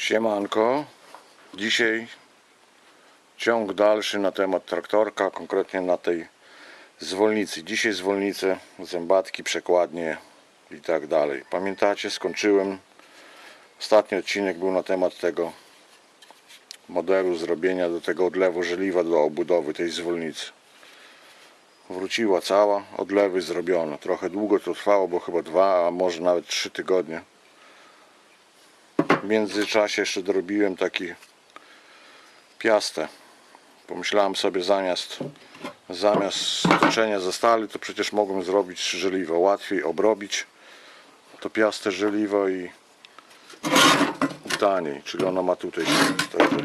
Siemanko. Dzisiaj ciąg dalszy na temat traktorka, konkretnie na tej zwolnicy. Dzisiaj zwolnicę, zębatki, przekładnie i tak dalej. Pamiętacie, skończyłem. Ostatni odcinek był na temat tego modelu zrobienia do tego odlewu żeliwa do obudowy tej zwolnicy. Wróciła cała, odlewy zrobione. Trochę długo to trwało, bo chyba dwa, a może nawet trzy tygodnie. W międzyczasie jeszcze dorobiłem taki piastę. Pomyślałem sobie zamiast zamiast toczenia ze stali, to przecież mogłem zrobić żeliwo. Łatwiej obrobić to piastę żeliwo i taniej. Czyli ona ma tutaj także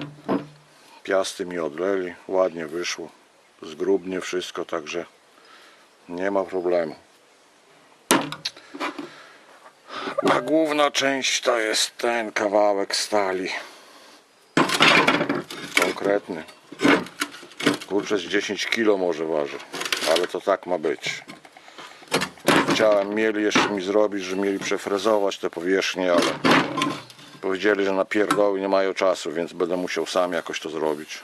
piasty mi odleli. Ładnie wyszło. Zgrubnie wszystko, także nie ma problemu. A główna część to jest ten kawałek stali. Konkretny. Kurczę, z 10 kg może waży. Ale to tak ma być. Chciałem, mieli jeszcze mi zrobić, że mieli przefrezować te powierzchnie, ale powiedzieli, że na pierdoły nie mają czasu, więc będę musiał sam jakoś to zrobić.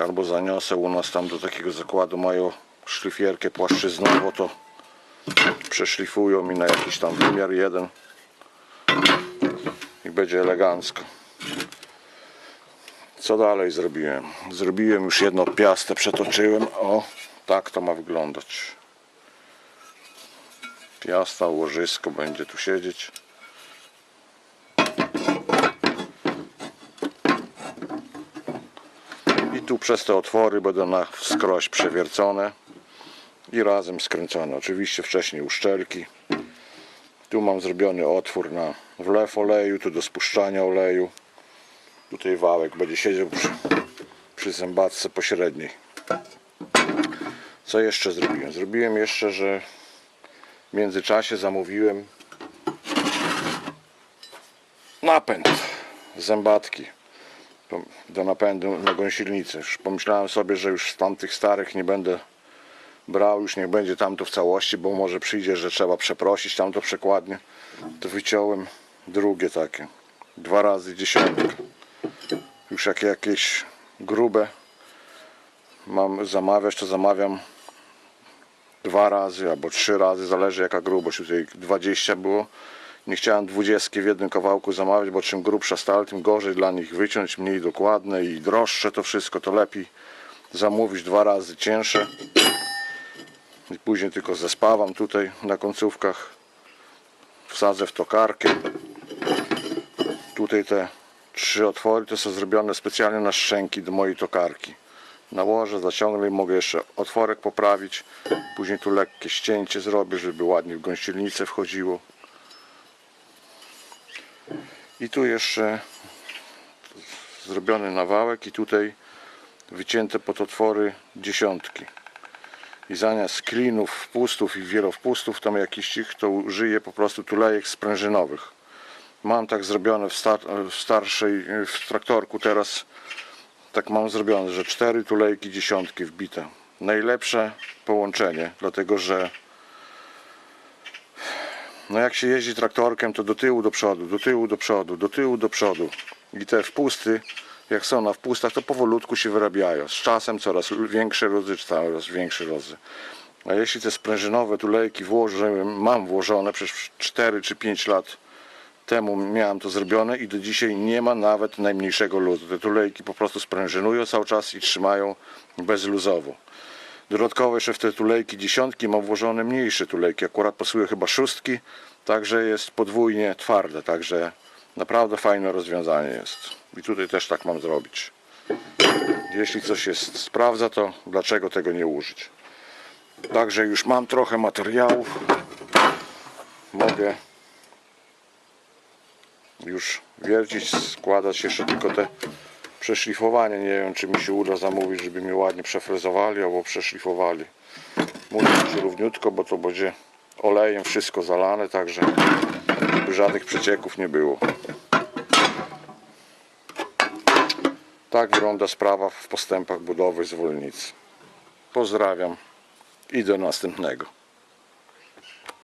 Albo zaniosę u nas tam do takiego zakładu, mają szlifierkę płaszczyznową, to przeszlifują mi na jakiś tam wymiar jeden i będzie elegancko. Co dalej zrobiłem? Zrobiłem już jedno piastę, przetoczyłem. O, tak to ma wyglądać. Piasta, łożysko będzie tu siedzieć. I tu przez te otwory będą na wskroś przewiercone i razem skręcone. Oczywiście wcześniej uszczelki. Tu mam zrobiony otwór na wlew oleju, tu do spuszczania oleju. Tutaj wałek będzie siedział przy, przy zębatce pośredniej. Co jeszcze zrobiłem? Zrobiłem jeszcze, że w międzyczasie zamówiłem napęd zębatki do napędu na gąsielnicę. Już pomyślałem sobie, że już z tamtych starych nie będę brał, już niech będzie tamto w całości, bo może przyjdzie, że trzeba przeprosić tamto przekładnie. To wyciąłem drugie takie. Dwa razy dziesiątka. Już jak jakieś grube mam zamawiać, to zamawiam dwa razy albo trzy razy, zależy jaka grubość. Tutaj 20 było. Nie chciałem 20 w jednym kawałku zamawiać, bo czym grubsza stal, tym gorzej dla nich wyciąć, mniej dokładne i droższe to wszystko, to lepiej zamówić dwa razy cięższe i później tylko zespawam tutaj na końcówkach. Wsadzę w tokarkę. Tutaj te trzy otwory to są zrobione specjalnie na szczęki do mojej tokarki. Nałożę, zaciągnę i mogę jeszcze otworek poprawić. Później tu lekkie ścięcie zrobię, żeby ładnie w gąsienicę wchodziło. I tu jeszcze zrobiony nawałek i tutaj wycięte pod otwory dziesiątki i zamiast klinów, wpustów i wielowpustów tam jakiś ich, to użyję po prostu tulejek sprężynowych. Mam tak zrobione w, star w starszej, w traktorku teraz tak mam zrobione, że cztery tulejki dziesiątki wbite. Najlepsze połączenie, dlatego że no jak się jeździ traktorkiem, to do tyłu, do przodu, do tyłu, do przodu, do tyłu, do przodu. I te wpusty, jak są na wpustach, to powolutku się wyrabiają. Z czasem coraz większe rozy, coraz większe rozy. A jeśli te sprężynowe tulejki włożyłem, mam włożone przez 4 czy 5 lat temu miałem to zrobione i do dzisiaj nie ma nawet najmniejszego luzu. Te tulejki po prostu sprężynują cały czas i trzymają bezluzowo. Dodatkowo jeszcze w te tulejki dziesiątki mam włożone mniejsze tulejki. Akurat pasuje chyba szóstki, także jest podwójnie twarde, także naprawdę fajne rozwiązanie jest. I tutaj też tak mam zrobić. Jeśli coś jest sprawdza, to dlaczego tego nie użyć? Także już mam trochę materiałów. Mogę już wiercić, składać jeszcze tylko te przeszlifowanie. Nie wiem, czy mi się uda zamówić, żeby mi ładnie przefrezowali albo przeszlifowali. Musi być równiutko, bo to będzie olejem wszystko zalane, także żadnych przecieków nie było. Tak wygląda sprawa w postępach budowy zwolnicy. Pozdrawiam i do następnego.